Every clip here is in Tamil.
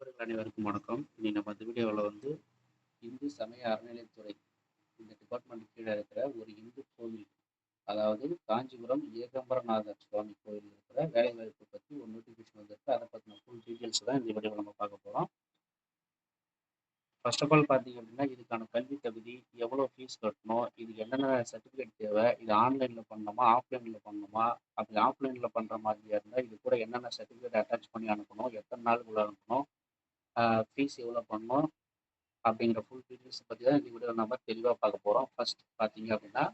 நண்பர்கள் அனைவருக்கும் வணக்கம். இனி நம்ம இந்த வீடியோவில் வந்து இந்து சமய அறநிலையத்துறை இந்த டிபார்ட்மெண்ட் கீழே இருக்கிற ஒரு இந்து கோவில் அதாவது காஞ்சிபுரம் ஏகம்பரநாதர் சுவாமி கோயில் இருக்கிற வேலைவாய்ப்பு பற்றி ஒரு நோட்டிஃபிகேஷன் வந்திருக்கு. அதை பற்றின ஃபுல் டீட்டெயில்ஸ் தான் இந்த வீடியோவில் நம்ம பார்க்க போகிறோம் ஃபர்ஸ்ட் ஆஃப் ஆல் பார்த்தீங்க அப்படின்னா இதுக்கான கல்வி தகுதி எவ்வளோ ஃபீஸ் கட்டணும் இதுக்கு என்னென்ன சர்டிஃபிகேட் தேவை இது ஆன்லைனில் பண்ணணுமா ஆஃப்லைனில் பண்ணணுமா அப்படி ஆஃப்லைனில் பண்ணுற மாதிரியா இருந்தால் இது கூட என்னென்ன சர்டிஃபிகேட் அட்டாச் பண்ணி அனுப்பணும் எத்தனை நாளுக்குள்ள அனுப்பணும் ஃபீஸ் எவ்வளோ பண்ணணும் அப்படிங்கிற ஃபுல் டீட்டெயில்ஸ் பற்றி தான் இந்த வீடியோ நம்ம தெளிவாக பார்க்க போகிறோம் ஃபர்ஸ்ட் பார்த்தீங்க அப்படின்னா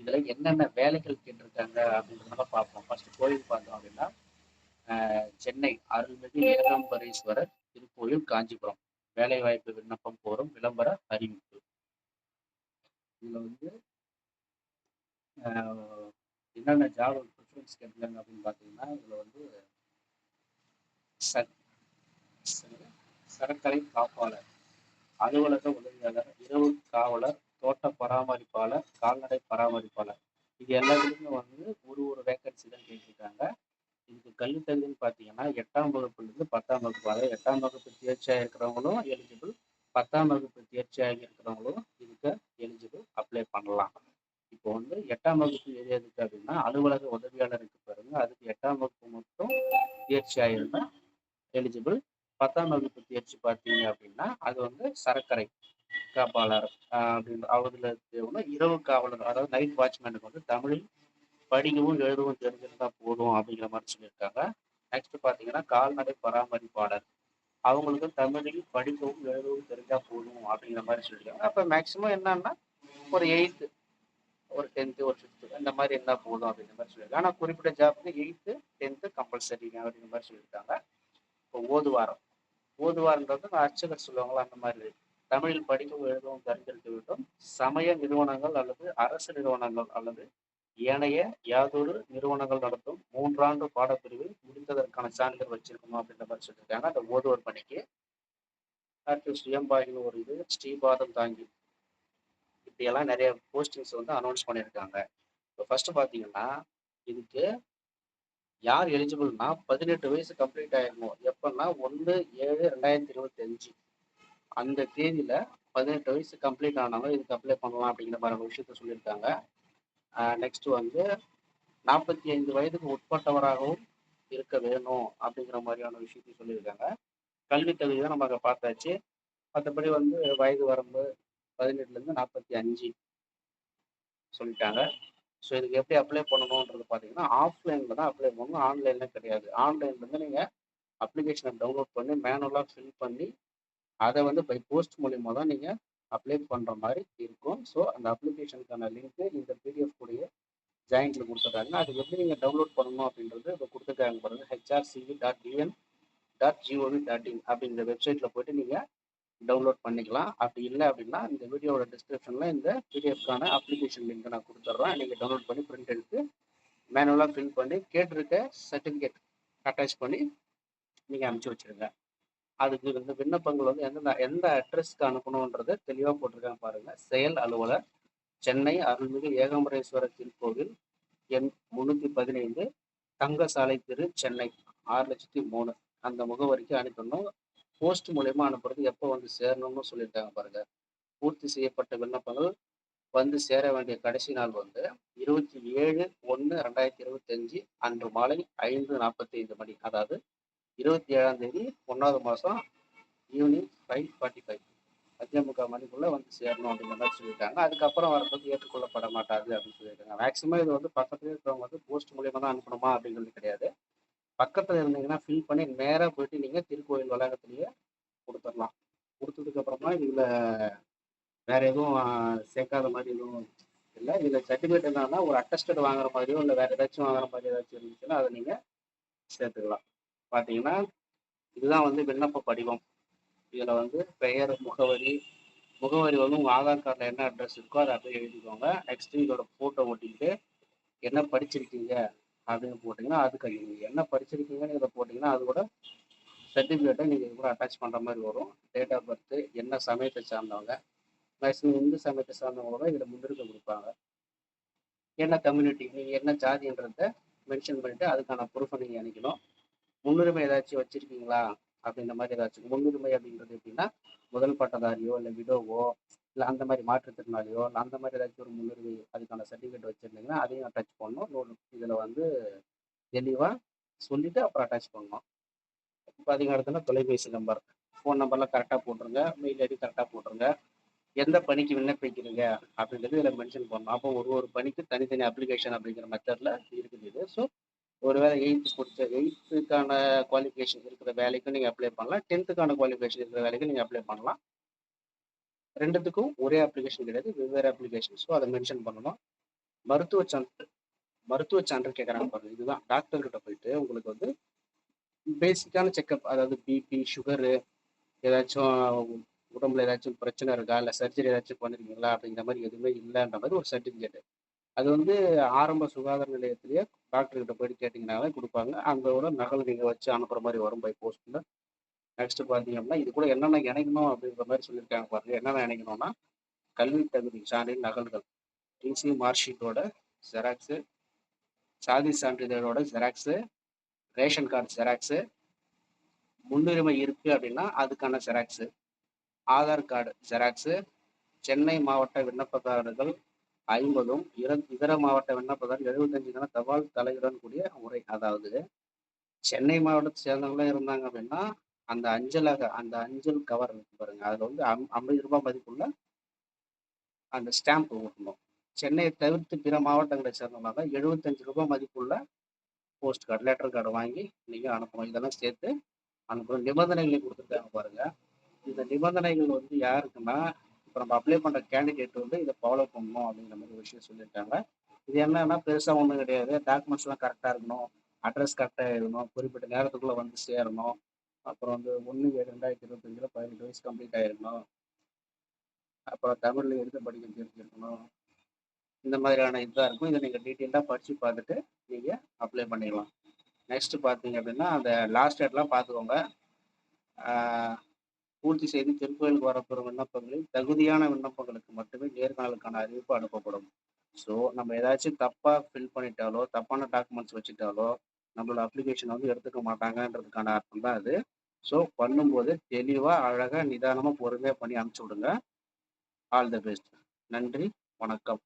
இதில் என்னென்ன வேலைகள் கேட்டிருக்காங்க அப்படின்றத பார்ப்போம். ஃபர்ஸ்ட் கோயில் பார்த்தோம் அப்படின்னா சென்னை அருள்மிகு ஏகாம்பரேஸ்வரர் திருக்கோயில் காஞ்சிபுரம். வேலைவாய்ப்பு விண்ணப்பம் கோரும் விளம்பர அறிவிப்பு. இதில் வந்து என்னென்ன ஜாப் ப்ரிஃபரன்ஸ் கேட்டிருக்காங்க அப்படின்னு பார்த்தீங்கன்னா இதில் வந்து ச- ச- சரக்கரை காப்பாளர். அலுவலக உதவியாளர் இரவு காவலர் தோட்ட பராமரிப்பாளர் கால்நடை பராமரிப்பாளர். இது எல்லாத்துலேயுமே வந்து ஒரு ஒரு வேக்கன்சி தான் கேட்டிருக்காங்க. இதுக்கு கல்வி தகுதின்னு பார்த்தீங்கன்னா எட்டாம் வகுப்புலேருந்து பத்தாம் வகுப்பு அதாவது எட்டாம் வகுப்பு தேர்ச்சியாக இருக்கிறவங்களும் எலிஜிபிள் பத்தாம் வகுப்பு தேர்ச்சியாக இருக்கிறவங்களும் இதுக்கு எலிஜிபிள் அப்ளை பண்ணலாம். இப்போ வந்து எட்டாம் வகுப்பு எது எதுக்கு அப்படின்னா அலுவலக உதவியாளருக்கு பாருங்க அதுக்கு எட்டாம் வகுப்பு மட்டும் தேர்ச்சி ஆயிருந்தா எலிஜிபிள் பத்தாம் வகுப்பு தேர்ச்சி பார்த்தீங்க அப்படின்னா அது வந்து சரக்கரை காப்பாளர் ஆஹ் அப்படின்னு அவதுல ஒன்று இரவு காவலர் அதாவது நைட் வாட்ச்மேனுக்கு வந்து தமிழில் படிக்கவும் எழுதவும் தெரிஞ்சிருந்தா போதும் அப்படிங்கிற மாதிரி சொல்லியிருக்காங்க. நெக்ஸ்ட் பார்த்தீங்கன்னா கால்நடை பராமரிப்பாளர். அவங்களுக்கு தமிழில் படிக்கவும் எழுதவும் தெரிஞ்சா போதும் அப்படிங்கிற மாதிரி சொல்லியிருக்காங்க. அப்போ மேக்சிமம் என்னன்னா ஒரு எயித்து ஒரு டென்த்து ஒரு ஃபிஃப்த்து இந்த மாதிரி இருந்தால் போதும் அப்படிங்கிற மாதிரி சொல்லியிருக்காங்க. ஆனால் குறிப்பிட்ட ஜாப்க்கு எயித்து டென்த்து கம்பல்சரிங்க அப்படிங்கிற மாதிரி சொல்லியிருக்காங்க. இப்போ ஓதுவாரம். ஓதுவார்ன்றது அர்ச்சகர் சொல்லுவாங்களா அந்த மாதிரி. தமிழில் படிக்கவும் எழுதவும் தெரிஞ்சிருக்க வேண்டும் சமய நிறுவனங்கள் அல்லது அரசு நிறுவனங்கள் அல்லது ஏனைய யாதொரு நிறுவனங்கள் நடத்தும் மூன்றாண்டு பாடப்பிரிவில் முடித்ததற்கான சான்றிதழ் வச்சிருக்கணும் அப்படின்ற மாதிரி சொல்லியிருக்காங்க. அந்த ஓதுவர் பணிக்கு அடுத்து சுயம்பாகின்னு ஒரு இது ஸ்ரீபாதம் தாங்கி. இப்படியெல்லாம் நிறைய போஸ்டிங்ஸ் வந்து அனௌன்ஸ் பண்ணியிருக்காங்க. இப்போ ஃபர்ஸ்ட் பார்த்தீங்கன்னா இதுக்கு யார் எலிஜிபிள்னா பதினெட்டு வயசு கம்ப்ளீட் ஆயிருக்கும் எப்பன்னா ஒன்று ஏழு ரெண்டாயிரத்தி இருபத்தி அஞ்சு அந்த தேதியில பதினெட்டு வயசு கம்ப்ளீட் ஆனவங்க இதுக்கு அப்ளை பண்ணலாம் அப்படிங்கிற மாதிரி ஒரு விஷயத்த சொல்லியிருக்காங்க. நெக்ஸ்ட் வந்து நாற்பத்தி ஐந்து வயதுக்கு உட்பட்டவராகவும் இருக்க வேணும் அப்படிங்கிற மாதிரியான விஷயத்தையும் சொல்லியிருக்காங்க. கல்வி தகுதி தான் நம்ம அங்கே பார்த்தாச்சு. மற்றபடி வந்து வயது வரம்பு பதினெட்டுலேருந்து நாற்பத்தி அஞ்சு சொல்லிட்டாங்க. ஸோ இதுக்கு எப்படி அப்ளை பண்ணணுன்றது பார்த்தீங்கன்னா ஆஃப்லைனில் தான் அப்ளை பண்ணணும் ஆன்லைனில் கிடையாது. ஆன்லைன்லேருந்து நீங்கள் அப்ளிகேஷனை டவுன்லோட் பண்ணி மேனுவலாக ஃபில் பண்ணி அதை வந்து பை போஸ்ட் மூலிமா தான் நீங்கள் அப்ளை பண்ணுற மாதிரி இருக்கும். ஸோ அந்த அப்ளிகேஷனுக்கான லிங்க்கு இந்த பிடிஎஃப் கூடிய ஜாயிண்டில் கொடுத்துட்றாங்க. அது எப்படி நீங்கள் டவுன்லோட் பண்ணணும் அப்படின்றது இப்போ கொடுத்துருக்காங்க பாருங்கள் HRCV dot TN dot GOV dot in அப்படிங்கிற வெப்சைட்டில் போயிட்டு நீங்கள் டவுன்லோட் பண்ணிக்கலாம். அப்படி இல்லை அப்படின்னா இந்த வீடியோவோட டிஸ்கிரிப்ஷனில் இந்த பிடிஎஃப்கான அப்ளிகேஷன் லிங்க் நான் கொடுத்துட்றேன். நீங்கள் டவுன்லோட் பண்ணி பிரிண்ட் எடுத்து மேனுவலாக ஃபில் பண்ணி கேட்டிருக்க சர்டிஃபிகேட் அட்டாச் பண்ணி நீங்கள் அனுப்பிச்சி வச்சிருங்க. அதுக்கு வந்து விண்ணப்பங்கள் வந்து எந்த எந்த அட்ரஸ்க்கு அனுப்பணுன்றதை தெளிவாக போட்டிருக்காங்க பாருங்கள் செயல் அலுவலர் சென்னை அருள்மிகு ஏகாம்பரேஸ்வரர் திருக்கோவில் எண் முந்நூற்றி பதினைந்து தங்கசாலை தெரு சென்னை ஆறு லட்சத்தி மூணு. அந்த முகவரிக்கு அனுப்பணும். போஸ்ட் மூலயமா அனுப்புறது எப்போ வந்து சேரணும்னு சொல்லியிருக்காங்க பாருங்க. பூர்த்தி செய்யப்பட்ட விண்ணப்பங்கள் வந்து சேர வேண்டிய கடைசி நாள் வந்து இருபத்தி ஏழு ஒன்று ரெண்டாயிரத்தி இருபத்தஞ்சு அன்று மாலை ஐந்து நாற்பத்தி ஐந்து மணி. அதாவது இருபத்தி ஏழாம் தேதி ஒன்றாவது மாதம் ஈவினிங் ஃபைவ் ஃபார்ட்டி ஃபைவ் மத்திய முக்கால் மணிக்குள்ளே வந்து சேரணும் அப்படிங்கிற மாதிரி சொல்லியிருக்காங்க. அதுக்கப்புறம் வரப்போது ஏற்றுக்கொள்ளப்பட மாட்டாது அப்படின்னு சொல்லியிருக்காங்க. மேக்ஸிமம் இது வந்து பக்கத்துலேயே இருக்கிறவங்க வந்து போஸ்ட் மூலியமாக தான் அனுப்பணுமா அப்படிங்கிறது கிடையாது. பக்கத்தில் இருந்தீங்கன்னா ஃபில் பண்ணி நேராக போயிட்டு நீங்கள் திருக்கோயில் வளாகத்திலேயே கொடுத்துடலாம். கொடுத்ததுக்கு அப்புறமா இதில் வேற எதுவும் சேர்க்காத மாதிரி எதுவும் இல்லை. இதில் சர்டிஃபிகேட் என்னன்னா ஒரு அட்டஸ்டட் வாங்குற மாதிரியோ இல்லை வேற ஏதாச்சும் வாங்குற மாதிரி ஏதாச்சும் இருந்துச்சுன்னா அதை நீங்கள் சேர்த்துக்கலாம். பார்த்தீங்கன்னா இதுதான் வந்து விண்ணப்ப படிவம். இதில் வந்து பெயர் முகவரி முகவரி வந்து உங்கள் ஆதார் கார்டில் என்ன அட்ரஸ் இருக்கோ அதை அப்படியே எழுதிக்கோங்க. நெக்ஸ்ட் இதோட ஃபோட்டோ ஒட்டிக்கிட்டு என்ன படிச்சிருக்கீங்க? அப்படின்னு போட்டிங்கன்னா அதுக்கு நீங்கள் என்ன படிச்சிருக்கீங்கன்னு இதை போட்டிங்கன்னா அது கூட சர்டிஃபிகேட்டை நீங்கள் இது கூட அட்டாச் பண்ணுற மாதிரி வரும். டேட் ஆஃப் பர்த்து என்ன சமயத்தை சார்ந்தவங்க மேக்ஸிமம் இந்து சமயத்தை சார்ந்தவங்க கூட இதில் முன்னுரிமை கொடுப்பாங்க. என்ன கம்யூனிட்டி நீங்கள் என்ன ஜாதின்றத மென்ஷன் பண்ணிவிட்டு அதுக்கான ப்ரூஃபை நீங்கள் அணிக்கணும் முன்னுரிமை ஏதாச்சும் வச்சுருக்கீங்களா? அப்படின்ற மாதிரி ஏதாச்சும் முன்னுரிமை அப்படின்றது எப்படின்னா முதல் பட்டதாரியோ இல்லை விடோவோ இல்லை அந்த மாதிரி மாற்றுத்திறனாளியோ இல்லை அந்த மாதிரி ஏதாச்சும் ஒரு முன்னுரிமை அதுக்கான சர்டிஃபிகேட் வச்சுருந்தீங்கன்னா அதையும் அட்டாச் பண்ணணும். நூல் இதில் வந்து தெளிவாக சொல்லிவிட்டு அப்புறம் அட்டாச் பண்ணணும். இப்போ அதிக தொலைபேசி நம்பர் ஃபோன் நம்பர்லாம் கரெக்டாக போட்டுருங்க. மெயில் ஐடி கரெக்டாக போட்டுருங்க. எந்த பணிக்கு விண்ணப்பிக்கிறீங்க அப்படின்றது இதில் மென்ஷன் பண்ணணும். அப்போ ஒரு ஒரு பணிக்கு தனித்தனி அப்ளிகேஷன் அப்படிங்கிற மெத்தடில் இருக்குது இது. ஸோ ஒருவேளை எயித்து கொடுத்த எயித்துக்கான குவாலிஃபிகேஷன் இருக்கிற வேலைக்கும் நீங்கள் அப்ளை பண்ணலாம். டென்த்துக்கான குவாலிஃபிகேஷன் இருக்கிற வேலைக்கும் நீங்கள் அப்ளை பண்ணலாம். ரெண்டுத்துக்கும் ஒரே அப்ளிகேஷன் கிடையாது வெவ்வேறு அப்ளிகேஷன் ஸோ அதை மென்ஷன் பண்ணணும். மருத்துவ சான்று மருத்துவ சான்று கேட்குறாங்க பாருங்க. இதுதான். டாக்டர்கிட்ட போயிட்டு உங்களுக்கு வந்து பேசிக்கான செக்கப் அதாவது பிபி சுகரு ஏதாச்சும் உடம்புல ஏதாச்சும் பிரச்சனை இருக்கா? இல்லை சர்ஜரி ஏதாச்சும் பண்ணிருக்கீங்களா? அப்படிங்கிற மாதிரி எதுவுமே இல்லைன்ற மாதிரி ஒரு சர்டிஃபிகேட் அது வந்து ஆரம்ப சுகாதார நிலையத்திலேயே டாக்டர்கிட்ட போயிட்டு கேட்டிங்கனாலே கொடுப்பாங்க. அங்கோட நகல் நீங்கள் வச்சு அனுப்புகிற மாதிரி வரும் பை போஸ்ட்டில் நெக்ஸ்ட் பார்த்தீங்கன்னா இது கூட என்னென்ன இணைக்கணும் அப்படின்ற மாதிரி சொல்லியிருக்காங்க பாருங்க. என்னென்ன இணைக்கணும்னா கல்வி தகுதி சான்றின் நகல்கள். டிசி மார்க் ஷீட்டோட ஜெராக்ஸு சாதி சான்றிதழோட ஜெராக்ஸு ரேஷன் கார்டு ஜெராக்ஸு முன்னுரிமை இருக்கு அப்படின்னா அதுக்கான xerox Aadhaar card xerox Chennai மாவட்ட விண்ணப்பதாரர்கள் ஐம்பதும் இதர மாவட்ட விண்ணப்பதாரர் எழுபத்தஞ்சு தபால் தலையுடன் கூடிய முறை. அதாவது சென்னை மாவட்டத்தை சேர்ந்தவங்களும் இருந்தாங்க அப்படின்னா அந்த அஞ்சலக அந்த அஞ்சல் கவர் இருக்கு பாருங்க. அதில் வந்து ஐம்பது ரூபாய் மதிப்புள்ள அந்த ஸ்டாம்ப் ஓட்டணும் சென்னையை தவிர்த்து பிற மாவட்டங்களை சேர்ந்தவங்க எழுபத்தஞ்சு ரூபாய் மதிப்புள்ள போஸ்ட் கார்டு லெட்டர் கார்டு வாங்கி நீங்கள் அனுப்பணும். இதெல்லாம் சேர்த்து அனுப்பணும். நிபந்தனைகளை கொடுத்துருக்காங்க பாருங்க. இந்த நிபந்தனைகள் வந்து யாருக்குன்னா இப்போ நம்ம அப்ளை பண்ணுற கேண்டிடேட் வந்து இதை ஃபாலோ பண்ணணும் அப்படிங்கிற மாதிரி விஷயம் சொல்லியிருக்காங்க. இது என்னன்னா பெருசாக ஒன்றும் கிடையாது. டாக்குமெண்ட்ஸ்லாம் கரெக்டாக இருக்கணும். அட்ரஸ் கரெக்டாக இருக்கணும் குறிப்பிட்ட நேரத்துக்குள்ளே வந்து சேரணும். அப்புறம் வந்து ஒன்று ஏழு ரெண்டாயிரத்தி இருபத்தஞ்சில் பதினெட்டு வயசு கம்ப்ளீட் ஆகிருக்கணும் அப்புறம் தமிழில் எழுத படிக்க தெரிஞ்சிருக்கணும். இந்த மாதிரியான இதாக இருக்கும். இதை நீங்கள் டீட்டெயிலாக படித்து பார்த்துட்டு நீங்கள் அப்ளை பண்ணிடலாம். நெக்ஸ்ட்டு பார்த்தீங்க அப்படின்னா அந்த லாஸ்ட் டேட்லாம் பார்த்துக்கோங்க. பூர்த்தி செய்து திருக்கோயிலுக்கு வரப்பெறும் விண்ணப்பங்களில் தகுதியான விண்ணப்பங்களுக்கு மட்டுமே நேர்காணலுக்கான அறிவிப்பு அனுப்பப்படும். ஸோ நம்ம ஏதாச்சும் தப்பாக ஃபில் பண்ணிட்டாலோ தப்பான டாக்குமெண்ட்ஸ் வச்சுட்டாலோ நம்மளோட அப்ளிகேஷன் வந்து எடுத்துக்க மாட்டாங்கன்றதுக்கான அர்த்தம் தான் அது. ஸோ பண்ணும்போது தெளிவாக அழகாக நிதானமாக பொறுமையாக பண்ணி அனுப்பிச்சி விடுங்க. ஆல் த பெஸ்ட் நன்றி. வணக்கம்.